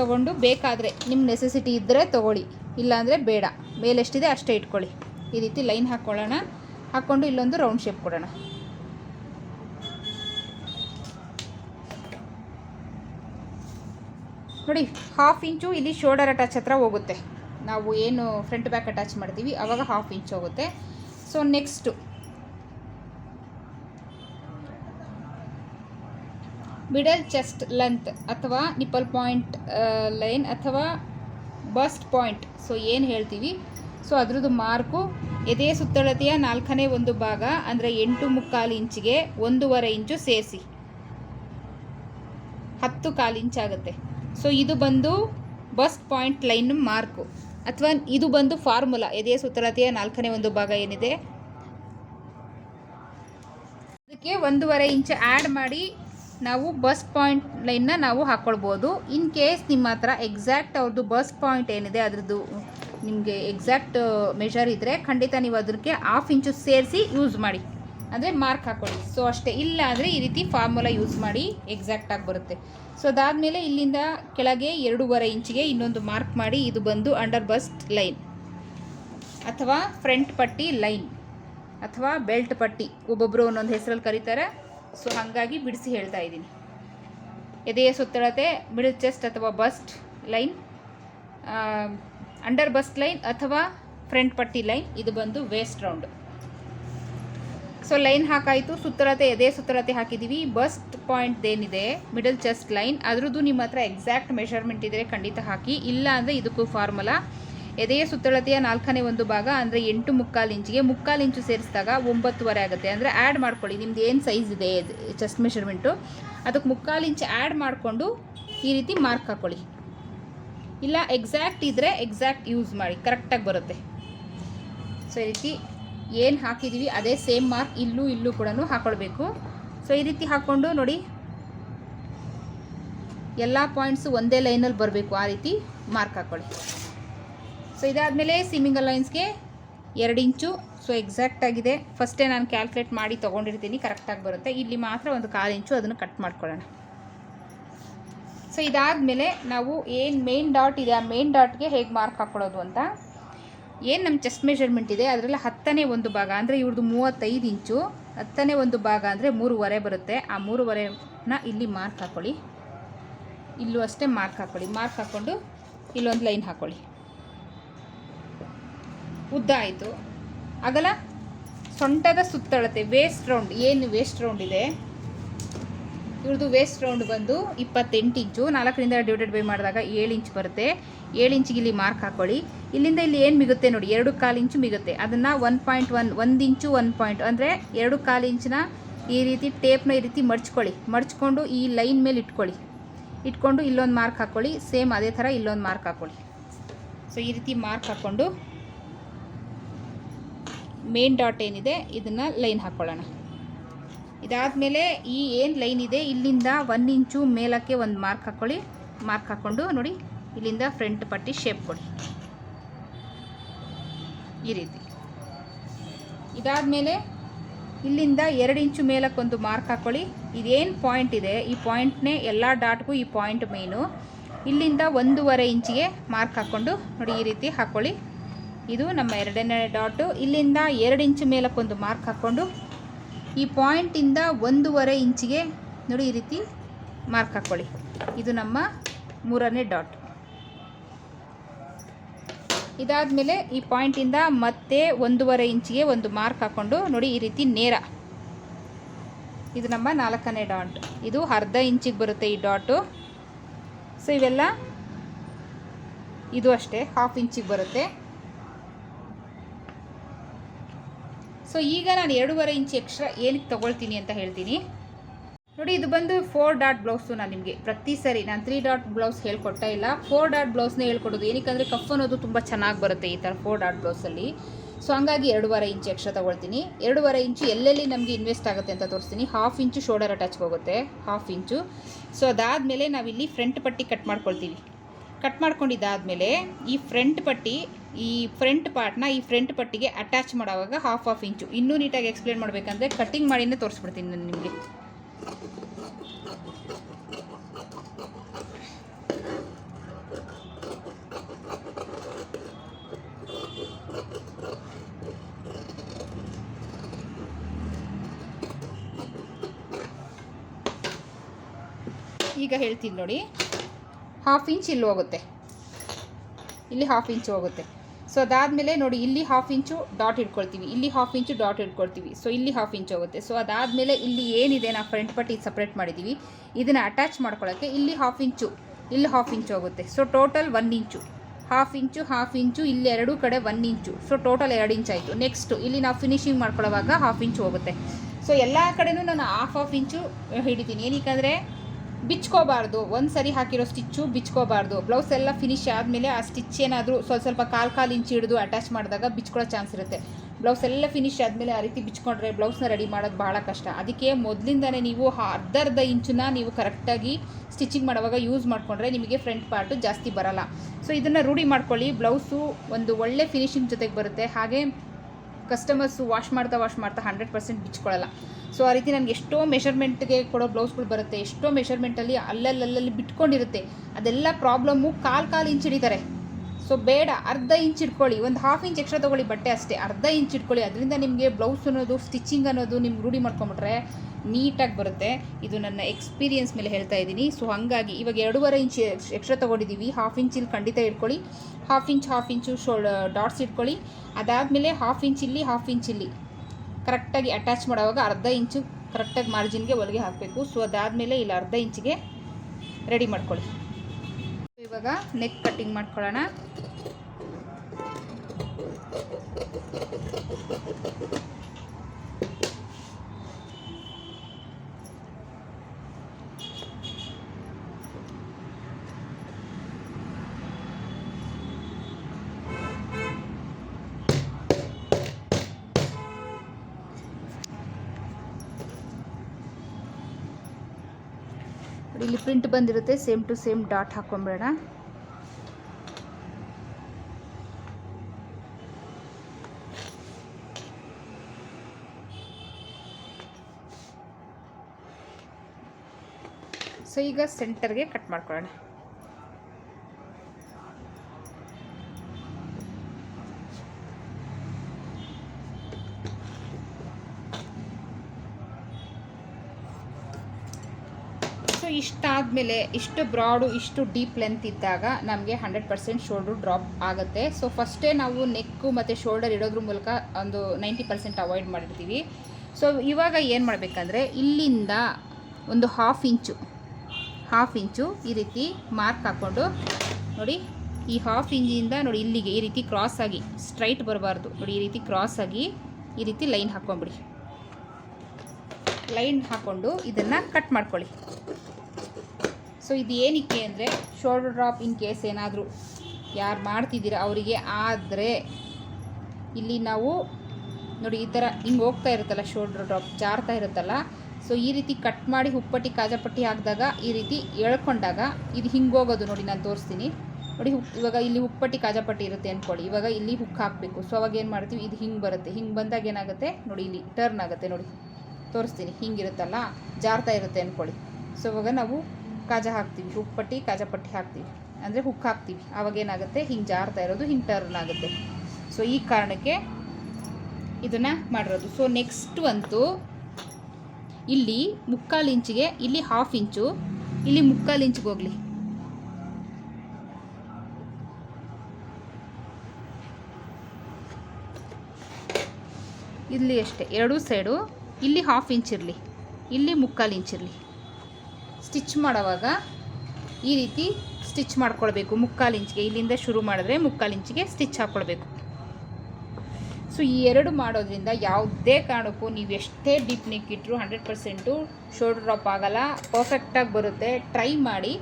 ತೊಗೊಂಡು ಬೇಕಾದರೆ ನಿಮ್ಮ ನೆಸೆಸಿಟಿ ಇದ್ದರೆ ತೊಗೊಳ್ಳಿ. ಇಲ್ಲಾಂದರೆ ಬೇಡ. ಮೇಲೆಷ್ಟಿದೆ ಅಷ್ಟೇ ಇಟ್ಕೊಳ್ಳಿ. ಈ ರೀತಿ ಲೈನ್ ಹಾಕ್ಕೊಳ್ಳೋಣ ಹಾಕ್ಕೊಂಡು ಇಲ್ಲೊಂದು ರೌಂಡ್ ಶೇಪ್ ಕೊಡೋಣ. ನೋಡಿ ಹಾಫ್ ಇಂಚು ಇಲ್ಲಿ ಶೋಲ್ಡರ್ ಅಟ್ಯಾಚ್ ಹತ್ರ ಹೋಗುತ್ತೆ. ನಾವು ಏನು ಫ್ರಂಟ್ ಬ್ಯಾಕ್ ಅಟ್ಯಾಚ್ ಮಾಡ್ತೀವಿ ಆವಾಗ ಹಾಫ್ ಇಂಚ್ ಹೋಗುತ್ತೆ. So next middle chest length ಅಥವಾ ನಿಪ್ಪಲ್ ಪಾಯಿಂಟ್ ಲೈನ್ ಅಥವಾ ಬಸ್ಟ್ ಪಾಯಿಂಟ್ ಸೊ ಏನು ಹೇಳ್ತೀವಿ? ಸೊ ಅದ್ರದ್ದು ಮಾರ್ಕು ಎದೆ ಸುತ್ತಳತೆಯ ನಾಲ್ಕನೇ ಒಂದು ಭಾಗ, ಅಂದರೆ ಎಂಟು ಮುಕ್ಕಾಲು ಇಂಚಿಗೆ ಒಂದೂವರೆ ಇಂಚು ಸೇರಿಸಿ. ಹತ್ತು ಕಾಲು ಇಂಚಾಗುತ್ತೆ ಸೊ ಇದು ಬಂದು ಬಸ್ಟ್ ಪಾಯಿಂಟ್ ಲೈನ್ ಮಾರ್ಕು ಅಥವಾ ಇದು ಬಂದು ಫಾರ್ಮುಲಾ ಎದೆಯ ಸುತ್ತಳತೆಯ ನಾಲ್ಕನೇ ಒಂದು ಭಾಗ ಏನಿದೆ? ಅದಕ್ಕೆ ಒಂದೂವರೆ ಇಂಚ್ ಆ್ಯಡ್ ಮಾಡಿ ನಾವು ಬಸ್ ಪಾಯಿಂಟ್ ಲೈನ್ನ ನಾವು ಹಾಕ್ಕೊಳ್ಬೋದು ಇನ್ ಕೇಸ್ ನಿಮ್ಮ ಹತ್ರ ಎಕ್ಸಾಕ್ಟ್ ಅವ್ರದ್ದು ಬಸ್ ಪಾಯಿಂಟ್ ಏನಿದೆ, ಅದರದ್ದು ನಿಮಗೆ ಎಕ್ಸಾಕ್ಟ್ ಮೆಷರ್ ಇದ್ದರೆ ಖಂಡಿತ ನೀವು ಅದಕ್ಕೆ ಹಾಫ್ ಇಂಚು ಸೇರಿಸಿ ಯೂಸ್ ಮಾಡಿ. ಅಂದರೆ ಮಾರ್ಕ್ ಹಾಕ್ಕೊಳ್ಳಿ ಸೊ ಅಷ್ಟೇ. ಇಲ್ಲ ಅಂದರೆ ಈ ರೀತಿ ಫಾರ್ಮುಲಾ ಯೂಸ್ ಮಾಡಿ ಎಕ್ಸಾಕ್ಟಾಗಿ ಬರುತ್ತೆ. ಸೊ ಅದಾದಮೇಲೆ ಇಲ್ಲಿಂದ ಕೆಳಗೆ ಎರಡೂವರೆ ಇಂಚಿಗೆ ಇನ್ನೊಂದು ಮಾರ್ಕ್ ಮಾಡಿ ಇದು ಬಂದು ಅಂಡರ್ ಬಸ್ಟ್ ಲೈನ್ ಅಥವಾ ಫ್ರಂಟ್ ಪಟ್ಟಿ ಲೈನ್ ಅಥವಾ ಬೆಲ್ಟ್ ಪಟ್ಟಿ. ಒಬ್ಬೊಬ್ಬರು ಒಂದೊಂದು ಹೆಸರಲ್ಲಿ ಕರೀತಾರೆ. ಸೊ ಹಾಗಾಗಿ ಬಿಡಿಸಿ ಹೇಳ್ತಾ ಇದ್ದೀನಿ. ಎದೆಯ ಸುತ್ತಳತೆ ಮಿಡಲ್ ಚೆಸ್ಟ್ ಅಥವಾ bust line under bust line ಅಥವಾ ಫ್ರಂಟ್ ಪಟ್ಟಿ ಲೈನ್ ಇದು ಬಂದು ವೇಸ್ಟ್ ರೌಂಡ್ ಸೊ ಲೈನ್ ಹಾಕಾಯಿತು. ಸುತ್ತಳತೆ ಎದೆ ಸುತ್ತಳತೆ ಹಾಕಿದ್ದೀವಿ ಬಸ್ಟ್ ಪಾಯಿಂಟ್ ಏನಿದೆ? ಮಿಡಲ್ ಚೆಸ್ಟ್ ಲೈನ್ ಅದರದ್ದು ನಿಮ್ಮ ಹತ್ರ ಎಕ್ಸಾಕ್ಟ್ ಮೆಷರ್ಮೆಂಟ್ ಇದ್ದರೆ ಖಂಡಿತ ಹಾಕಿ. ಇಲ್ಲ ಅಂದರೆ ಇದಕ್ಕೂ ಫಾರ್ಮುಲಾ ಎದೆಯ ಸುತ್ತಳತೆಯ ನಾಲ್ಕನೇ ಒಂದು ಭಾಗ ಅಂದರೆ ಎಂಟು ಮುಕ್ಕಾಲು ಇಂಚಿಗೆ. ಮುಕ್ಕಾಲು ಇಂಚು ಸೇರಿಸಿದಾಗ ಒಂಬತ್ತುವರೆ ಆಗುತ್ತೆ. ಅಂದರೆ ಆ್ಯಡ್ ಮಾಡ್ಕೊಳ್ಳಿ. ನಿಮ್ದು ಏನು ಸೈಜ್ ಇದೆ? ಚೆಸ್ಟ್ ಮೆಷರ್ಮೆಂಟು ಅದಕ್ಕೆ ಮುಕ್ಕಾಲು ಇಂಚು ಆ್ಯಡ್ ಮಾಡಿಕೊಂಡು ಈ ರೀತಿ ಮಾರ್ಕ್ ಹಾಕ್ಕೊಳ್ಳಿ ಇಲ್ಲ ಎಕ್ಸಾಕ್ಟ್ ಇದ್ದರೆ ಎಕ್ಸಾಕ್ಟ್ ಯೂಸ್ ಮಾಡಿ. ಕರೆಕ್ಟಾಗಿ ಬರುತ್ತೆ. ಸೊ ಈ ರೀತಿ ಏನು ಹಾಕಿದ್ದೀವಿ ಅದೇ ಸೇಮ್ ಮಾರ್ಕ್ ಇಲ್ಲೂ ಇಲ್ಲೂ ಕೂಡ ಹಾಕ್ಕೊಳ್ಬೇಕು ಸೊ ಈ ರೀತಿ ಹಾಕ್ಕೊಂಡು ನೋಡಿ. ಎಲ್ಲ ಪಾಯಿಂಟ್ಸು ಒಂದೇ ಲೈನಲ್ಲಿ ಬರಬೇಕು, ಆ ರೀತಿ ಮಾರ್ಕ್ ಹಾಕ್ಕೊಳ್ಳಿ ಸೊ ಇದಾದಮೇಲೆ ಸಿಮ್ಮಿಂಗ್ ಅಲೈನ್ಸ್ಗೆ ಎರಡು ಇಂಚು. ಸೊ ಎಕ್ಸಾಕ್ಟ್ ಆಗಿದೆ. ಫಸ್ಟೇ ನಾನು ಕ್ಯಾಲ್ಕುಲೇಟ್ ಮಾಡಿ ತೊಗೊಂಡಿರ್ತೀನಿ ಕರೆಕ್ಟಾಗಿ ಬರುತ್ತೆ. ಇಲ್ಲಿ ಮಾತ್ರ ಒಂದು ಕಾಲು ಇಂಚು ಅದನ್ನು ಕಟ್ ಮಾಡ್ಕೊಳ್ಳೋಣ. ಸೊ ಇದಾದಮೇಲೆ ನಾವು ಏನು ಮೇನ್ ಡಾಟ್ ಇದೆ, ಆ ಮೇನ್ ಡಾಟ್ಗೆ ಹೇಗೆ ಮಾರ್ಕ್ ಹಾಕ್ಕೊಳ್ಳೋದು ಅಂತ ಏನು ನಮ್ಮ ಚೆಸ್ಟ್ ಮೆಷರ್ಮೆಂಟ್ ಇದೆ? ಅದರಲ್ಲಿ ಹತ್ತನೇ ಒಂದು ಭಾಗ, ಅಂದರೆ ಇವ್ರದ್ದು ಮೂವತ್ತೈದು ಇಂಚು, ಹತ್ತನೇ ಒಂದು ಭಾಗ ಅಂದರೆ ಮೂರುವರೆ ಬರುತ್ತೆ. ಆ ಮೂರುವರೆನ ಇಲ್ಲಿ ಮಾರ್ಕ್ ಹಾಕ್ಕೊಳ್ಳಿ ಇಲ್ಲೂ ಅಷ್ಟೇ ಮಾರ್ಕ್ ಹಾಕ್ಕೊಳ್ಳಿ ಮಾರ್ಕ್ ಹಾಕ್ಕೊಂಡು ಇಲ್ಲೊಂದು ಲೈನ್ ಹಾಕ್ಕೊಳ್ಳಿ ಉದ್ದ ಆಯಿತು. ಅಗಲ ಸೊಂಟದ ಸುತ್ತಳತೆ ವೇಸ್ಟ್ ರೌಂಡ್ ಏನು ವೇಸ್ಟ್ ರೌಂಡ್ ಇದೆ? ಇವ್ರದ್ದು ವೇಸ್ಟ್ ರೌಂಡ್ ಬಂದು ಇಪ್ಪತ್ತೆಂಟು ಇಂಚು ನಾಲ್ಕರಿಂದ ಡಿವೈಡೆಡ್ ಬೈ ಮಾಡಿದಾಗ ಏಳು ಇಂಚ್ ಬರುತ್ತೆ. ಏಳು ಇಂಚಿಗೆ ಇಲ್ಲಿ ಮಾರ್ಕ್ ಹಾಕ್ಕೊಳ್ಳಿ ಇಲ್ಲಿಂದ ಇಲ್ಲಿ ಏನು ಮಿಗುತ್ತೆ ನೋಡಿ, ಎರಡು ಕಾಲು ಇಂಚು ಮಿಗುತ್ತೆ. ಅದನ್ನು ಒನ್ ಪಾಯಿಂಟ್ ಒನ್ ಒಂದು ಇಂಚು ಒನ್ ಪಾಯಿಂಟ್ ಅಂದರೆ ಎರಡು ಕಾಲು ಇಂಚಿನ ಈ ರೀತಿ ಟೇಪ್ನ ಈ ರೀತಿ ಮಡ್ಚ್ಕೊಳ್ಳಿ. ಮಡ್ಚ್ಕೊಂಡು ಈ ಲೈನ್ ಮೇಲೆ ಇಟ್ಕೊಳ್ಳಿ. ಇಟ್ಕೊಂಡು ಇಲ್ಲೊಂದು ಮಾರ್ಕ್ ಹಾಕ್ಕೊಳ್ಳಿ ಸೇಮ್ ಅದೇ ಥರ ಇಲ್ಲೊಂದು ಮಾರ್ಕ್ ಹಾಕ್ಕೊಳ್ಳಿ ಸೊ ಈ ರೀತಿ ಮಾರ್ಕ್ ಹಾಕ್ಕೊಂಡು ಮೇನ್ ಡಾಟ್ ಏನಿದೆ, ಇದನ್ನು ಲೈನ್ ಹಾಕ್ಕೊಳ್ಳೋಣ ಇದಾದಮೇಲೆ ಈ ಏನು ಲೈನ್ ಇದೆ, ಇಲ್ಲಿಂದ ಒನ್ ಇಂಚು ಮೇಲಕ್ಕೆ ಒಂದು ಮಾರ್ಕ್ ಹಾಕ್ಕೊಳ್ಳಿ ಮಾರ್ಕ್ ಹಾಕ್ಕೊಂಡು ನೋಡಿ, ಇಲ್ಲಿಂದ ಫ್ರಂಟ್ ಪಟ್ಟಿ ಶೇಪ್ ಕೊಡಿ. ಈ ರೀತಿ. ಇದಾದಮೇಲೆ ಇಲ್ಲಿಂದ ಎರಡು ಇಂಚು ಮೇಲಕ್ಕೊಂದು ಮಾರ್ಕ್ ಹಾಕ್ಕೊಳ್ಳಿ ಇದೇನು ಪಾಯಿಂಟ್ ಇದೆ, ಈ ಪಾಯಿಂಟ್ನೇ ಎಲ್ಲ ಡಾಟ್ಗೂ ಈ ಪಾಯಿಂಟ್ ಮೇನು ಇಲ್ಲಿಂದ ಒಂದೂವರೆ ಇಂಚಿಗೆ ಮಾರ್ಕ್ ಹಾಕ್ಕೊಂಡು ನೋಡಿ ಈ ರೀತಿ ಹಾಕ್ಕೊಳ್ಳಿ ಇದು ನಮ್ಮ ಎರಡನೇ ಡಾಟು ಇಲ್ಲಿಂದ ಎರಡು ಇಂಚು ಮೇಲಕ್ಕೊಂದು ಮಾರ್ಕ್ ಹಾಕ್ಕೊಂಡು ಈ ಪಾಯಿಂಟಿಂದ ಒಂದೂವರೆ ಇಂಚಿಗೆ ನೋಡಿ ಈ ರೀತಿ ಮಾರ್ಕ್ ಹಾಕ್ಕೊಳ್ಳಿ ಇದು ನಮ್ಮ ಮೂರನೇ ಡಾಟ್. ಇದಾದ ಮೇಲೆ ಈ ಪಾಯಿಂಟಿಂದ ಮತ್ತೆ ಒಂದೂವರೆ ಇಂಚಿಗೆ ಒಂದು ಮಾರ್ಕ್ ಹಾಕ್ಕೊಂಡು ನೋಡಿ ಈ ರೀತಿ ನೇರ. ಇದು ನಮ್ಮ ನಾಲ್ಕನೇ ಡಾಟ್. ಇದು ಅರ್ಧ ಇಂಚಿಗೆ ಬರುತ್ತೆ ಈ ಡಾಟು. ಸೊ ಇವೆಲ್ಲ ಇದು ಅಷ್ಟೇ, ಹಾಫ್ ಇಂಚಿಗೆ ಬರುತ್ತೆ. ಸೊ ಈಗ ನಾನು ಎರಡೂವರೆ ಇಂಚ್ ಎಕ್ಸ್ಟ್ರಾ ಏನಕ್ಕೆ ತೊಗೊಳ್ತೀನಿ ಅಂತ ಹೇಳ್ತೀನಿ. ನೋಡಿ, ಇದು ಬಂದು ಫೋರ್ ಡಾಟ್ ಬ್ಲೌಸು ನಾನು ನಿಮಗೆ ಪ್ರತಿ ಸರಿ, ನಾನು ತ್ರೀ ಡಾಟ್ ಬ್ಲೌಸ್ ಹೇಳ್ಕೊಡ್ತಾ ಇಲ್ಲ. ಫೋರ್ ಡಾಟ್ ಬ್ಲೌಸ್ನೇ ಹೇಳ್ಕೊಡೋದು. ಏನಕ್ಕೆ ಕಫ್ ಅನ್ನೋದು ತುಂಬ ಚೆನ್ನಾಗಿ ಬರುತ್ತೆ ಈ ಥರ ಫೋರ್ ಡಾಟ್ ಬ್ಲೌಸಲ್ಲಿ ಸೊ ಹಂಗಾಗಿ ಎರಡೂವರೆ ಇಂಚು ಎಕ್ಸ್ಟ್ರಾ ತೊಗೊಳ್ತೀನಿ. ಎರಡೂವರೆ ಇಂಚು ಎಲ್ಲೆಲ್ಲಿ ನಮಗೆ ಇನ್ವೆಸ್ಟ್ ಆಗುತ್ತೆ ಅಂತ ತೋರಿಸ್ತೀನಿ. ಹಾಫ್ ಇಂಚು ಶೋಲ್ಡರ್ ಅಟ್ಯಾಚ್ ಹೋಗುತ್ತೆ. ಹಾಫ್ ಇಂಚು ಸೊ ಅದಾದಮೇಲೆ ನಾವಿಲ್ಲಿ ಫ್ರಂಟ್ ಪಟ್ಟಿ ಕಟ್ ಮಾಡ್ಕೊಳ್ತೀವಿ. ಕಟ್ ಮಾಡ್ಕೊಂಡಿದ್ದಾದಮೇಲೆ ಈ ಫ್ರಂಟ್ ಪಟ್ಟಿ ಈ ಫ್ರಂಟ್ ಪಾರ್ಟ್ನ ಈ ಫ್ರಂಟ್ ಪಟ್ಟಿಗೆ ಅಟ್ಯಾಚ್ ಮಾಡೋವಾಗ ಹಾಫ್ ಆಫ್ ಇಂಚು ಇನ್ನೂ ನೀಟಾಗಿ ಎಕ್ಸ್ಪ್ಲೇನ್ ಮಾಡಬೇಕಂದ್ರೆ ಕಟ್ಟಿಂಗ್ ಮಾಡಿನೇ ತೋರಿಸ್ಬಿಡ್ತೀನಿ ನಾನು ನಿಮಗೆ. ಈಗ ಹೇಳ್ತೀನಿ ನೋಡಿ. ಹಾಫ್ ಇಂಚ್ ಇಲ್ಲಿ ಹೋಗುತ್ತೆ. ಇಲ್ಲಿ ಹಾಫ್ ಇಂಚ್ ಹೋಗುತ್ತೆ. ಸೊ ಅದಾದಮೇಲೆ ನೋಡಿ, ಇಲ್ಲಿ ಹಾಫ್ ಇಂಚು ಡಾಟ್ ಇಟ್ಕೊಳ್ತೀವಿ. ಇಲ್ಲಿ ಹಾಫ್ ಇಂಚು ಡಾಟ್ ಇಟ್ಕೊಳ್ತೀವಿ. ಸೊ ಇಲ್ಲಿ ಹಾಫ್ ಇಂಚು ಹೋಗುತ್ತೆ. ಸೊ ಅದಾದಮೇಲೆ ಇಲ್ಲಿ ಏನಿದೆ ನಾವು ಫ್ರಂಟ್ ಪಟ್ಟಿ ಸಪ್ರೇಟ್ ಮಾಡಿದ್ದೀವಿ ಇದನ್ನು ಅಟ್ಯಾಚ್ ಮಾಡ್ಕೊಳ್ಳೋಕ್ಕೆ ಇಲ್ಲಿ ಹಾಫ್ ಇಂಚು ಇಲ್ಲಿ ಹಾಫ್ ಇಂಚು ಹೋಗುತ್ತೆ. So total one inch half inch half inch ಇಲ್ಲಿ ಎರಡೂ ಕಡೆ ಒನ್ ಇಂಚು ಸೊ ಟೋಟಲ್ ಎರಡು ಇಂಚ್ ಆಯಿತು. ನೆಕ್ಸ್ಟು ಇಲ್ಲಿ ನಾವು ಫಿನಿಶಿಂಗ್ ಮಾಡ್ಕೊಳ್ಳೋವಾಗ ಹಾಫ್ ಇಂಚು ಹೋಗುತ್ತೆ. ಸೊ ಎಲ್ಲ ಕಡೆನೂ ನಾನು ಹಾಫ್ ಹಾಫ್ ಇಂಚು ಹಿಡಿತೀನಿ. ಏನಕ್ಕಂದರೆ ಬಿಚ್ಕೋಬಾರ್ದು. ಒಂದು ಸರಿ ಹಾಕಿರೋ ಸ್ಟಿಚ್ಚು ಬಿಚ್ಕೋಬಾರ್ದು. ಬ್ಲೌಸ್ ಎಲ್ಲ ಫಿನಿಶ್ ಆದಮೇಲೆ ಆ ಸ್ಟಿಚ್ ಏನಾದರೂ ಸ್ವಲ್ಪ ಸ್ವಲ್ಪ ಕಾಲು ಕಾಲು ಇಂಚು ಹಿಡಿದು ಅಟ್ಯಾಚ್ ಮಾಡಿದಾಗ ಬಿಚ್ಕೊಳ್ಳೋ ಚಾನ್ಸ್ ಇರುತ್ತೆ. ಬ್ಲೌಸ್ ಎಲ್ಲ ಫಿನಿಶ್ ಆದಮೇಲೆ ಆ ರೀತಿ ಬಿಚ್ಕೊಂಡ್ರೆ ಬ್ಲೌಸ್ನ ರೆಡಿ ಮಾಡೋದು ಭಾಳ ಕಷ್ಟ. ಅದಕ್ಕೆ ಮೊದಲಿಂದನೇ ನೀವು ಅರ್ಧ ಅರ್ಧ ಇಂಚನ್ನ ನೀವು ಕರೆಕ್ಟಾಗಿ ಸ್ಟಿಚಿಂಗ್ ಮಾಡುವಾಗ ಯೂಸ್ ಮಾಡಿಕೊಂಡ್ರೆ ನಿಮಗೆ ಫ್ರಂಟ್ ಪಾರ್ಟು ಜಾಸ್ತಿ ಬರಲ್ಲ. ಸೊ ಇದನ್ನು ರೂಢಿ ಮಾಡ್ಕೊಳ್ಳಿ. ಬ್ಲೌಸು ಒಂದು ಒಳ್ಳೆ ಫಿನಿಶಿಂಗ್ ಜೊತೆಗೆ ಬರುತ್ತೆ. ಹಾಗೆ ಕಸ್ಟಮರ್ಸು ವಾಶ್ ಮಾಡ್ತಾ ವಾಶ್ ಮಾಡ್ತಾ ಹಂಡ್ರೆಡ್ ಪರ್ಸೆಂಟ್ ಬಿಚ್ಕೊಳ್ಳಲ್ಲ. ಸೊ ಆ ರೀತಿ ನನಗೆ ಎಷ್ಟೋ ಮೆಷರ್ಮೆಂಟ್ಗೆ ಕೊಡೋ ಬ್ಲೌಸ್ಗಳು ಬರುತ್ತೆ, ಎಷ್ಟೋ ಮೆಷರ್ಮೆಂಟಲ್ಲಿ ಅಲ್ಲಲ್ಲಲ್ಲಿ ಬಿಟ್ಕೊಂಡಿರುತ್ತೆ. ಅದೆಲ್ಲ ಪ್ರಾಬ್ಲಮ್ಮು ಕಾಲು ಕಾಲು ಇಂಚ್ ಹಿಡಿತಾರೆ. ಸೊ ಬೇಡ, ಅರ್ಧ ಇಂಚ್ ಇಟ್ಕೊಳ್ಳಿ ಒಂದು ಹಾಫ್ ಇಂಚ್ ಎಕ್ಸ್ಟ್ರಾ ತೊಗೊಳ್ಳಿ ಬಟ್ಟೆ ಅಷ್ಟೇ. ಅರ್ಧ ಇಂಚ್ ಇಟ್ಕೊಳ್ಳಿ ಅದರಿಂದ ನಿಮಗೆ ಬ್ಲೌಸ್ ಅನ್ನೋದು ಸ್ಟಿಚಿಂಗ್ ಅನ್ನೋದು ನಿಮ್ಗೆ ರೂಢಿ ಮಾಡ್ಕೊಂಬಿಟ್ರೆ ನೀಟಾಗಿ ಬರುತ್ತೆ. ಇದು ನನ್ನ ಎಕ್ಸ್ಪೀರಿಯನ್ಸ್ ಮೇಲೆ ಹೇಳ್ತಾ ಇದ್ದೀನಿ. ಸೊ ಹಾಗಾಗಿ ಇವಾಗ ಎರಡೂವರೆ ಇಂಚ್ ಎಕ್ಸ್ಟ್ರಾ ತೊಗೊಂಡಿದ್ದೀವಿ ಹಾಫ್ ಇಂಚಲ್ಲಿ ಖಂಡಿತ ಇಟ್ಕೊಳ್ಳಿ half inch half inch so dots ಇಟ್ಕೊಳ್ಳಿ ಅದಾದಮೇಲೆ ಹಾಫ್ ಇಂಚ್ ಇಲ್ಲಿ ಹಾಫ್ ಇಂಚ್ ಇಲ್ಲಿ. ಕರೆಕ್ಟಾಗಿ ಅಟ್ಯಾಚ್ ಮಾಡೋವಾಗ ಅರ್ಧ ಇಂಚು ಕರೆಕ್ಟಾಗಿ ಮಾರ್ಜಿನ್ಗೆ ಹೊಲಿಗೆ ಹಾಕಬೇಕು. ಸೊ ಅದಾದಮೇಲೆ ಇಲ್ಲಿ ಅರ್ಧ ಇಂಚಿಗೆ ರೆಡಿ ಮಾಡ್ಕೊಳ್ಳಿ. ಇವಾಗ ನೆಕ್ ಕಟ್ಟಿಂಗ್ ಮಾಡ್ಕೊಳ್ಳೋಣ ನೋಡಿ, ಇಲ್ಲಿ ಪ್ರಿಂಟ್ ಬಂದಿರುತ್ತೆ ಸೇಮ್ ಟು ಸೇಮ್ ಡಾಟ್ ಹಾಕೊಂಬಿಡೋಣ ಸೊ ಈಗ ಸೆಂಟರ್ಗೆ ಕಟ್ ಮಾಡ್ಕೊಳ್ಳೋಣ. ಇಷ್ಟಾದಮೇಲೆ ಇಷ್ಟು ಬ್ರಾಡು, ಇಷ್ಟು ಡೀಪ್ ಲೆಂತ್ ಇದ್ದಾಗ ನಮಗೆ ಹಂಡ್ರೆಡ್ ಪರ್ಸೆಂಟ್ ಶೋಲ್ಡ್ರು ಡ್ರಾಪ್ ಆಗುತ್ತೆ. ಸೊ ಫಸ್ಟೇ ನಾವು ನೆಕ್ಕು ಮತ್ತು ಶೋಲ್ಡರ್ ಇಡೋದ್ರ ಮೂಲಕ ಒಂದು ನೈಂಟಿ ಪರ್ಸೆಂಟ್ ಅವಾಯ್ಡ್ ಮಾಡಿರ್ತೀವಿ. ಸೊ ಇವಾಗ ಏನು ಮಾಡಬೇಕಂದ್ರೆ ಇಲ್ಲಿಂದ ಒಂದು ಹಾಫ್ ಇಂಚು ಹಾಫ್ ಇಂಚು ಈ ರೀತಿ ಮಾರ್ಕ್ ಹಾಕ್ಕೊಂಡು ನೋಡಿ, ಈ ಹಾಫ್ ಇಂಚಿಂದ ನೋಡಿ ಇಲ್ಲಿಗೆ ಈ ರೀತಿ ಕ್ರಾಸ್ ಆಗಿ ಸ್ಟ್ರೈಟ್ ಬರಬಾರ್ದು. ನೋಡಿ ಈ ರೀತಿ ಕ್ರಾಸ್ ಆಗಿ ಈ ರೀತಿ ಲೈನ್ ಹಾಕ್ಕೊಂಬಿಡಿ ಲೈನ್ ಹಾಕ್ಕೊಂಡು ಇದನ್ನು ಕಟ್ ಮಾಡ್ಕೊಳ್ಳಿ. ಸೊ ಇದು ಏನಕ್ಕೆ ಅಂದರೆ ಶೋಲ್ಡರ್ ಡ್ರಾಪ್ ಇನ್ ಕೇಸ್ ಏನಾದರೂ ಯಾರು ಮಾಡ್ತಿದ್ದೀರ ಅವರಿಗೆ, ಆದರೆ ಇಲ್ಲಿ ನಾವು ನೋಡಿ, ಈ ಥರ ಹಿಂಗೆ ಹೋಗ್ತಾ ಇರುತ್ತಲ್ಲ ಶೋಲ್ಡರ್ ಡ್ರಾಪ್ ಜಾರ್ತಾ ಇರುತ್ತಲ್ಲ ಸೊ ಈ ರೀತಿ ಕಟ್ ಮಾಡಿ ಹುಪ್ಪಟ್ಟಿ ಕಾಜಾಪಟ್ಟಿ ಹಾಕಿದಾಗ ಈ ರೀತಿ ಎಳ್ಕೊಂಡಾಗ ಇದು ಹಿಂಗೆ ಹೋಗೋದು ನೋಡಿ, ನಾನು ತೋರಿಸ್ತೀನಿ. ನೋಡಿ ಹುಕ್ ಇವಾಗ ಇಲ್ಲಿ ಹುಪ್ಪಟ್ಟಿ ಕಾಜಾಪಟ್ಟಿ ಇರುತ್ತೆ ಅಂದ್ಕೊಳ್ಳಿ ಇವಾಗ ಇಲ್ಲಿ ಹುಕ್ ಹಾಕಬೇಕು. ಸೊ ಅವಾಗ ಏನು ಮಾಡ್ತೀವಿ? ಇದು ಹಿಂಗೆ ಬರುತ್ತೆ. ಹಿಂಗೆ ಬಂದಾಗ ಏನಾಗುತ್ತೆ? ನೋಡಿ, ಇಲ್ಲಿ ಟರ್ನ್ ಆಗುತ್ತೆ ನೋಡಿ. ತೋರಿಸ್ತೀನಿ. ಹಿಂಗಿರುತ್ತಲ್ಲ? ಜಾರ್ತಾ ಇರುತ್ತೆ ಅಂದ್ಕೊಳ್ಳಿ ಸೊ ಇವಾಗ ನಾವು ಕಾಜಾ ಹಾಕ್ತೀವಿ, ಉಪ್ಪಟ್ಟಿ, ಕಾಜ ಪಟ್ಟಿ ಹಾಕ್ತೀವಿ. ಅಂದರೆ ಹುಕ್ ಹಾಕ್ತೀವಿ. ಆವಾಗ ಏನಾಗುತ್ತೆ? ಹಿಂಗೆ ಜಾರ್ತಾ ಇರೋದು, ಹಿಂಗೆ ಟರ್ನ್ ಆಗುತ್ತೆ. ಸೊ ಈ ಕಾರಣಕ್ಕೆ ಇದನ್ನು ಮಾಡಿರೋದು. ಸೊ ನೆಕ್ಸ್ಟ್ ಅಂತೂ ಇಲ್ಲಿ ಮುಕ್ಕಾಲು ಇಂಚಿಗೆ, ಇಲ್ಲಿ ಹಾಫ್ ಇಂಚು, ಇಲ್ಲಿ ಮುಕ್ಕಾಲು ಇಂಚಿಗೆ ಹೋಗಲಿ. ಇಲ್ಲಿ ಅಷ್ಟೇ, ಎರಡೂ ಸೈಡು ಇಲ್ಲಿ ಹಾಫ್ ಇಂಚ್ ಇರಲಿ. ಇಲ್ಲಿ ಮುಕ್ಕಾಲು ಇಂಚ್ ಇರಲಿ. ಸ್ಟಿಚ್ ಮಾಡೋವಾಗ ಈ ರೀತಿ ಸ್ಟಿಚ್ ಮಾಡ್ಕೊಳ್ಬೇಕು. ಮುಕ್ಕಾಲು ಇಂಚಿಗೆ. ಇಲ್ಲಿಂದ ಶುರು ಮಾಡಿದ್ರೆ ಮುಕ್ಕಾಲು ಇಂಚಿಗೆ ಸ್ಟಿಚ್ ಹಾಕ್ಕೊಳ್ಬೇಕು ಸೊ, ಈ ಎರಡು ಮಾಡೋದ್ರಿಂದ ಯಾವುದೇ ಕಾರಣಕ್ಕೂ ನೀವು ಎಷ್ಟೇ ಡೀಪ್ ನೆಕ್ ಇಟ್ಟರು ಹಂಡ್ರೆಡ್ ಪರ್ಸೆಂಟು ಶೋಲ್ಡರ್ ಡ್ರಾಪ್ ಆಗೋಲ್ಲ. ಪರ್ಫೆಕ್ಟಾಗಿ ಬರುತ್ತೆ. ಟ್ರೈ ಮಾಡಿ.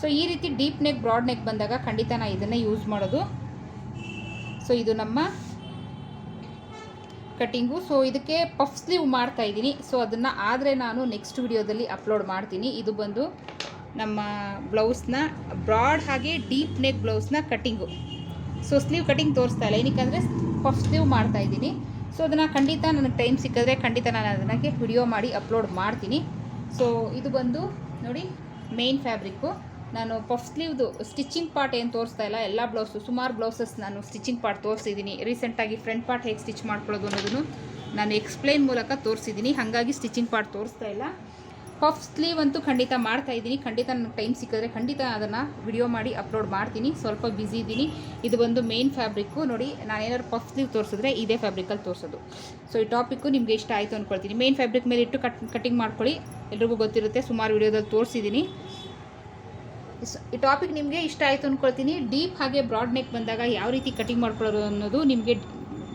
ಸೊ, ಈ ರೀತಿ ಡೀಪ್ ನೆಕ್ ಬ್ರಾಡ್ ನೆಕ್ ಬಂದಾಗ ಖಂಡಿತ ನಾನು ಇದನ್ನು ಯೂಸ್ ಮಾಡೋದು. ಸೊ, ಇದು ನಮ್ಮ ಕಟ್ಟಿಂಗು. ಸೊ ಇದಕ್ಕೆ ಪಫ್ ಸ್ಲೀವ್ ಮಾಡ್ತಾ ಇದ್ದೀನಿ. ಸೊ ಅದನ್ನು ಆದರೆ ನಾನು ನೆಕ್ಸ್ಟ್ ವಿಡಿಯೋದಲ್ಲಿ ಅಪ್ಲೋಡ್ ಮಾಡ್ತೀನಿ. ಇದು ಬಂದು ನಮ್ಮ ಬ್ಲೌಸ್ನ ಬ್ರಾಡ್ ಹಾಗೆ ಡೀಪ್ ನೆಕ್ ಬ್ಲೌಸ್ನ ಕಟ್ಟಿಂಗು. ಸೊ ಸ್ಲೀವ್ ಕಟಿಂಗ್ ತೋರಿಸ್ತಾ ಇಲ್ಲ. ಏನಕ್ಕೆ ಪಫ್ ಸ್ಲೀವ್ ಮಾಡ್ತಾ ಇದ್ದೀನಿ. ಸೊ ಅದನ್ನು ಖಂಡಿತ ನನಗೆ ಟೈಮ್ ಸಿಕ್ಕಿದ್ರೆ ಖಂಡಿತ ನಾನು ಅದನ್ನಕ್ಕೆ ವಿಡಿಯೋ ಮಾಡಿ ಅಪ್ಲೋಡ್ ಮಾಡ್ತೀನಿ. ಸೊ ಇದು ಬಂದು ನೋಡಿ ಮೇನ್ ಫ್ಯಾಬ್ರಿಕ್ಕು ನಾನು ಪಫ್ ಸ್ಲೀವ್ದು ಸ್ಟಿಚಿಂಗ್ ಪಾರ್ಟ್ ಏನು ತೋರಿಸ್ತಾ ಇಲ್ಲ, ಎಲ್ಲ ಬ್ಲೌಸು ಸುಮಾರು ಬ್ಲೌಸಸ್ ನಾನು ಸ್ಟಿಚಿಂಗ್ ಪಾರ್ಟ್ ತೋರಿಸಿದ್ದೀನಿ ರೀಸೆಂಟಾಗಿ ಫ್ರಂಟ್ ಪಾರ್ಟ್ ಹೇಗೆ ಸ್ಟಿಚ್ ಮಾಡ್ಕೊಳ್ಳೋದು ಅನ್ನೋದನ್ನು ನಾನು ಎಕ್ಸ್ಪ್ಲೈನ್ ಮೂಲಕ ತೋರಿಸಿದ್ದೀನಿ ಹಾಗಾಗಿ ಸ್ಟಿಚಿಂಗ್ ಪಾರ್ಟ್ ತೋರಿಸ್ತಾ ಇಲ್ಲ. ಪಫ್ ಸ್ಲೀವ್ ಅಂತೂ ಖಂಡಿತ ಮಾಡ್ತಾ ಇದ್ದೀನಿ. ಖಂಡಿತ ನನಗೆ ಟೈಮ್ ಸಿಕ್ಕಿದ್ರೆ ಖಂಡಿತ ಅದನ್ನು ವಿಡಿಯೋ ಮಾಡಿ ಅಪ್ಲೋಡ್ ಮಾಡ್ತೀನಿ. ಸ್ವಲ್ಪ ಬ್ಯುಸಿ ಇದ್ದೀನಿ. ಇದು ಬಂದು ಮೇನ್ ಫ್ಯಾಬ್ರಿಕ್ಕು ನೋಡಿ ನಾನು ಏನಾದ್ರು ಪಫ್ ಸ್ಲೀವ್ ತೋರಿಸಿದ್ರೆ ಇದೇ ಫ್ಯಾಬ್ರಿಕಲ್ಲಿ ತೋರಿಸೋದು. ಸೊ ಈ ಟಾಪಿಕ್ಕು ನಿಮಗೆ ಇಷ್ಟ ಆಯಿತು ಅಂದ್ಕೊಳ್ತೀನಿ ಮೇನ್ ಫ್ಯಾಬ್ರಿಕ್ ಮೇಲೆ ಇಟ್ಟು ಕಟ್ ಕಟಿಂಗ್ ಮಾಡ್ಕೊಳ್ಳಿ. ಎಲ್ರಿಗೂ ಗೊತ್ತಿರುತ್ತೆ, ಸುಮಾರು ವಿಡಿಯೋದಲ್ಲಿ ತೋರಿಸಿದ್ದೀನಿ ಈ ಟಾಪಿಕ್ ನಿಮಗೆ ಇಷ್ಟ ಆಯಿತು ಅಂದ್ಕೊಳ್ತೀನಿ ಡೀಪ್ ಹಾಗೆ ಬ್ರಾಡ್ ನೆಕ್ ಬಂದಾಗ ಯಾವ ರೀತಿ ಕಟಿಂಗ್ ಮಾಡ್ಕೊಳ್ಳೋದು ಅನ್ನೋದು ನಿಮಗೆ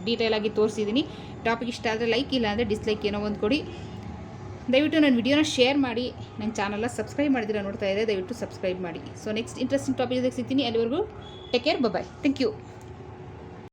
ಡೀಟೇಲಾಗಿ ತೋರಿಸಿದ್ದೀನಿ ಟಾಪಿಕ್ ಇಷ್ಟ ಆದರೆ ಲೈಕ್ ಇಲ್ಲ ಅಂದರೆ ಡಿಸ್ಲೈಕ್ ಏನೋ ಒಂದು ಕೊಡಿ. ದಯವಿಟ್ಟು ನನ್ನ ವಿಡಿಯೋನ ಶೇರ್ ಮಾಡಿ. ನನ್ನ ಚಾನಲ್ನ ಸಬ್ಸ್ಕ್ರೈಬ್ ಮಾಡಿದ್ರೆ ನೋಡ್ತಾ ಇದೆ ದಯವಿಟ್ಟು ಸಬ್ಸ್ಕ್ರೈಬ್ ಮಾಡಿ. ಸೊ ನೆಕ್ಸ್ಟ್ ಇಂಟ್ರೆಸ್ಟಿಂಗ್ ಟಾಪಿಕ್ ಸಿಗ್ತೀನಿ. ಅಲ್ಲಿವರೆಗೂ take care bye thank you